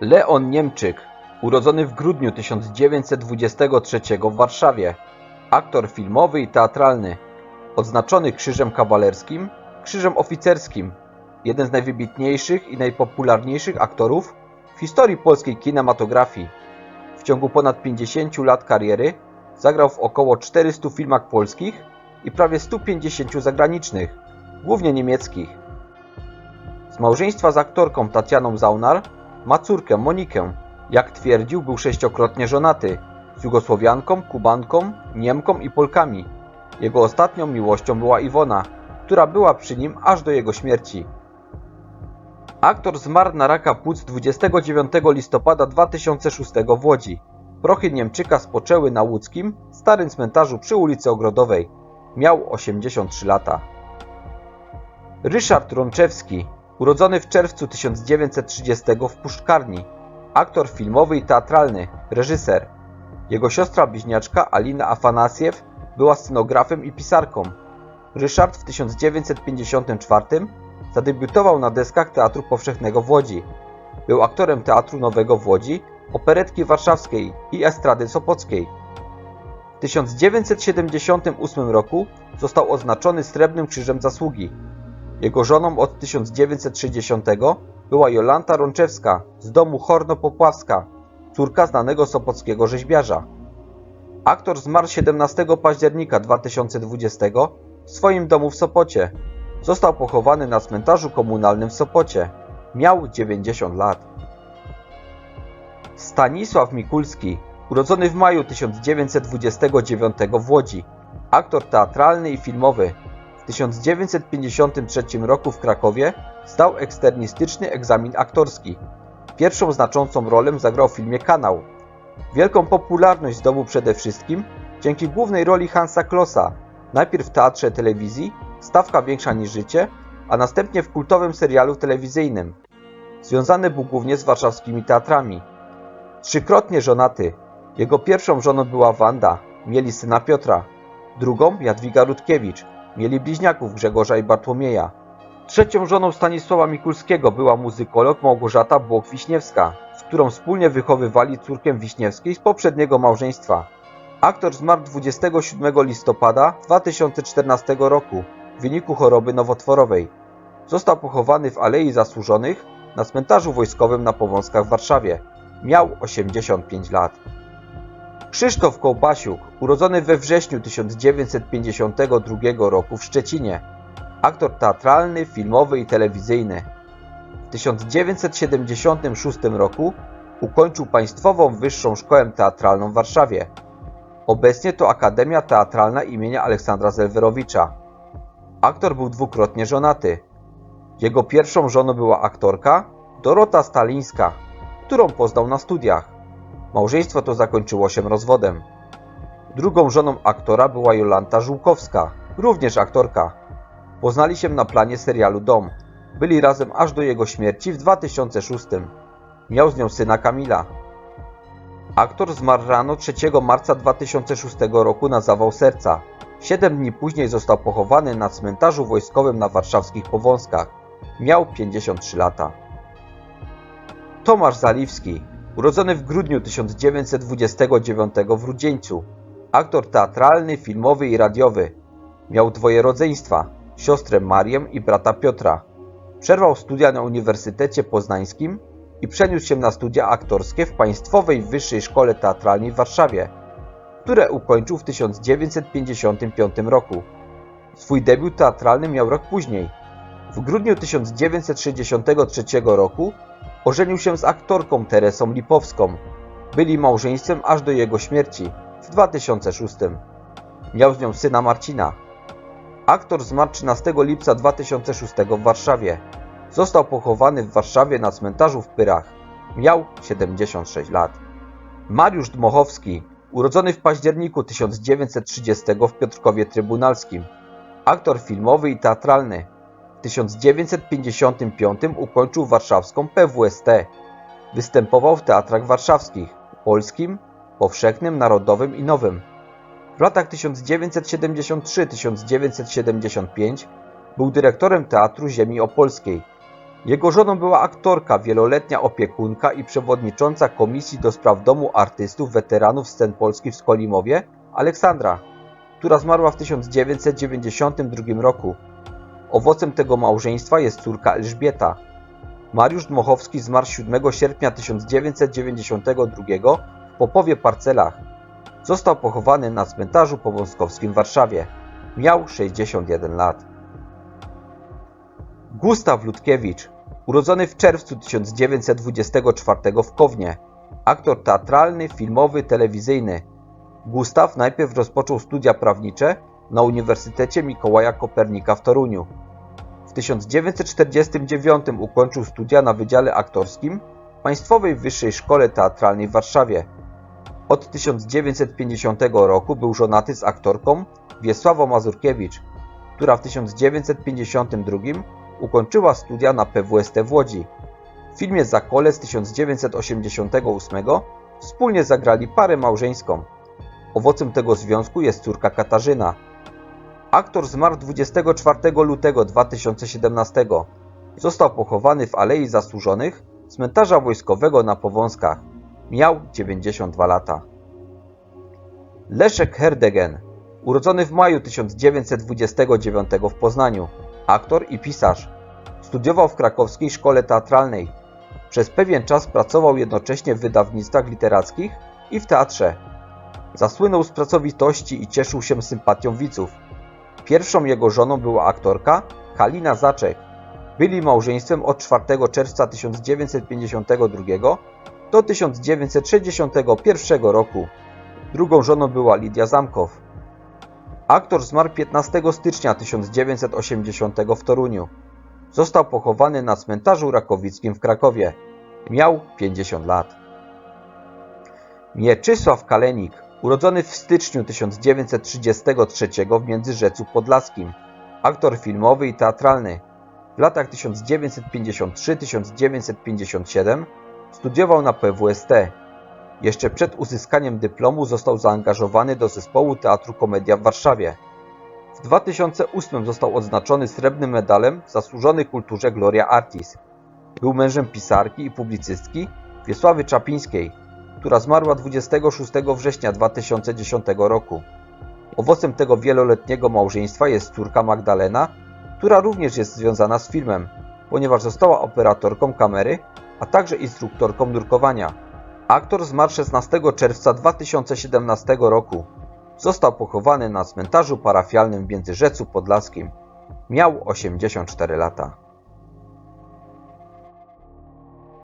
Leon Niemczyk, urodzony w grudniu 1923 w Warszawie, aktor filmowy i teatralny, odznaczony Krzyżem Kawalerskim, Krzyżem Oficerskim, jeden z najwybitniejszych i najpopularniejszych aktorów w historii polskiej kinematografii. W ciągu ponad 50 lat kariery zagrał w około 400 filmach polskich i prawie 150 zagranicznych, głównie niemieckich. Z małżeństwa z aktorką Tatianą Zaunar ma córkę Monikę. Jak twierdził, był sześciokrotnie żonaty z Jugosłowianką, Kubanką, Niemką i Polkami. Jego ostatnią miłością była Iwona, która była przy nim aż do jego śmierci. Aktor zmarł na raka płuc 29 listopada 2006 w Łodzi. Prochy Niemczyka spoczęły na łódzkim, starym cmentarzu przy ulicy Ogrodowej. Miał 83 lata. Ryszard Rączewski, urodzony w czerwcu 1930 w Puszczkarni, aktor filmowy i teatralny, reżyser. Jego siostra bliźniaczka Alina Afanasiew była scenografem i pisarką. Ryszard w 1954 zadebiutował na deskach Teatru Powszechnego w Łodzi. Był aktorem Teatru Nowego w Łodzi, Operetki Warszawskiej i Estrady Sopockiej. W 1978 roku został oznaczony Srebrnym Krzyżem Zasługi. Jego żoną od 1960 była Jolanta Rączewska z domu Horno-Popławska, córka znanego sopockiego rzeźbiarza. Aktor zmarł 17 października 2020 w swoim domu w Sopocie. Został pochowany na cmentarzu komunalnym w Sopocie. Miał 90 lat. Stanisław Mikulski, urodzony w maju 1929 w Łodzi, aktor teatralny i filmowy. W 1953 roku w Krakowie zdał eksternistyczny egzamin aktorski. Pierwszą znaczącą rolę zagrał w filmie Kanał. Wielką popularność zdobył przede wszystkim dzięki głównej roli Hansa Klossa, najpierw w teatrze telewizji Stawka większa niż życie, a następnie w kultowym serialu telewizyjnym. Związany był głównie z warszawskimi teatrami. Trzykrotnie żonaty. Jego pierwszą żoną była Wanda, mieli syna Piotra. Drugą Jadwiga Rutkiewicz, mieli bliźniaków Grzegorza i Bartłomieja. Trzecią żoną Stanisława Mikulskiego była muzykolog Małgorzata Błoch-Wiśniewska, z którą wspólnie wychowywali córkę Wiśniewskiej z poprzedniego małżeństwa. Aktor zmarł 27 listopada 2014 roku w wyniku choroby nowotworowej. Został pochowany w Alei Zasłużonych na cmentarzu wojskowym na Powązkach w Warszawie. Miał 85 lat. Krzysztof Kołbasiuk, urodzony we wrześniu 1952 roku w Szczecinie. Aktor teatralny, filmowy i telewizyjny. W 1976 roku ukończył Państwową Wyższą Szkołę Teatralną w Warszawie. Obecnie to Akademia Teatralna imienia Aleksandra Zelwerowicza. Aktor był dwukrotnie żonaty. Jego pierwszą żoną była aktorka Dorota Stalińska, którą poznał na studiach. Małżeństwo to zakończyło się rozwodem. Drugą żoną aktora była Jolanta Żółkowska, również aktorka. Poznali się na planie serialu Dom. Byli razem aż do jego śmierci w 2006. Miał z nią syna Kamila. Aktor zmarł rano 3 marca 2006 roku na zawał serca. Siedem dni później został pochowany na cmentarzu wojskowym na warszawskich Powązkach. Miał 53 lata. Tomasz Zaliwski, urodzony w grudniu 1929 w Rudzieńcu. Aktor teatralny, filmowy i radiowy. Miał dwoje rodzeństwa, siostrę Marię i brata Piotra. Przerwał studia na Uniwersytecie Poznańskim i przeniósł się na studia aktorskie w Państwowej Wyższej Szkole Teatralnej w Warszawie, które ukończył w 1955 roku. Swój debiut teatralny miał rok później. W grudniu 1963 roku ożenił się z aktorką Teresą Lipowską. Byli małżeństwem aż do jego śmierci w 2006. Miał z nią syna Marcina. Aktor zmarł 13 lipca 2006 w Warszawie. Został pochowany w Warszawie na cmentarzu w Pyrach. Miał 76 lat. Mariusz Dmochowski, urodzony w październiku 1930 w Piotrkowie Trybunalskim. Aktor filmowy i teatralny. W 1955 ukończył warszawską PWST. Występował w teatrach warszawskich, polskim, powszechnym, narodowym i nowym. W latach 1973-1975 był dyrektorem Teatru Ziemi Opolskiej. Jego żoną była aktorka, wieloletnia opiekunka i przewodnicząca Komisji do Spraw Domu Artystów Weteranów Scen Polskich w Skolimowie, Aleksandra, która zmarła w 1992 roku. Owocem tego małżeństwa jest córka Elżbieta. Mariusz Dmochowski zmarł 7 sierpnia 1992 w Popowie Parcelach. Został pochowany na cmentarzu powązkowskim w Warszawie. Miał 61 lat. Gustaw Ludkiewicz, urodzony w czerwcu 1924 w Kownie, aktor teatralny, filmowy, telewizyjny. Gustaw najpierw rozpoczął studia prawnicze na Uniwersytecie Mikołaja Kopernika w Toruniu. W 1949 ukończył studia na Wydziale Aktorskim Państwowej Wyższej Szkole Teatralnej w Warszawie. Od 1950 roku był żonaty z aktorką Wiesławą Mazurkiewicz, która w 1952 ukończyła studia na PWST w Łodzi. W filmie Zakole z 1988 wspólnie zagrali parę małżeńską. Owocem tego związku jest córka Katarzyna. Aktor zmarł 24 lutego 2017. Został pochowany w Alei Zasłużonych cmentarza wojskowego na Powązkach. Miał 92 lata. Leszek Herdegen, urodzony w maju 1929 w Poznaniu, aktor i pisarz. Studiował w krakowskiej szkole teatralnej. Przez pewien czas pracował jednocześnie w wydawnictwach literackich i w teatrze. Zasłynął z pracowitości i cieszył się sympatią widzów. Pierwszą jego żoną była aktorka Halina Zaczek. Byli małżeństwem od 4 czerwca 1952 do 1961 roku. Drugą żoną była Lidia Zamkow. Aktor zmarł 15 stycznia 1980 w Toruniu. Został pochowany na cmentarzu rakowickim w Krakowie. Miał 50 lat. Mieczysław Kalenik, urodzony w styczniu 1933 w Międzyrzecu Podlaskim. Aktor filmowy i teatralny. W latach 1953-1957 studiował na PWST. Jeszcze przed uzyskaniem dyplomu został zaangażowany do zespołu Teatru Komedia w Warszawie. W 2008 został odznaczony srebrnym medalem Zasłużony Kulturze Gloria Artis. Był mężem pisarki i publicystki Wiesławy Czapińskiej, która zmarła 26 września 2010 roku. Owocem tego wieloletniego małżeństwa jest córka Magdalena, która również jest związana z filmem, ponieważ została operatorką kamery, a także instruktorką nurkowania. Aktor zmarł 16 czerwca 2017 roku. Został pochowany na cmentarzu parafialnym w Międzyrzecu Podlaskim. Miał 84 lata.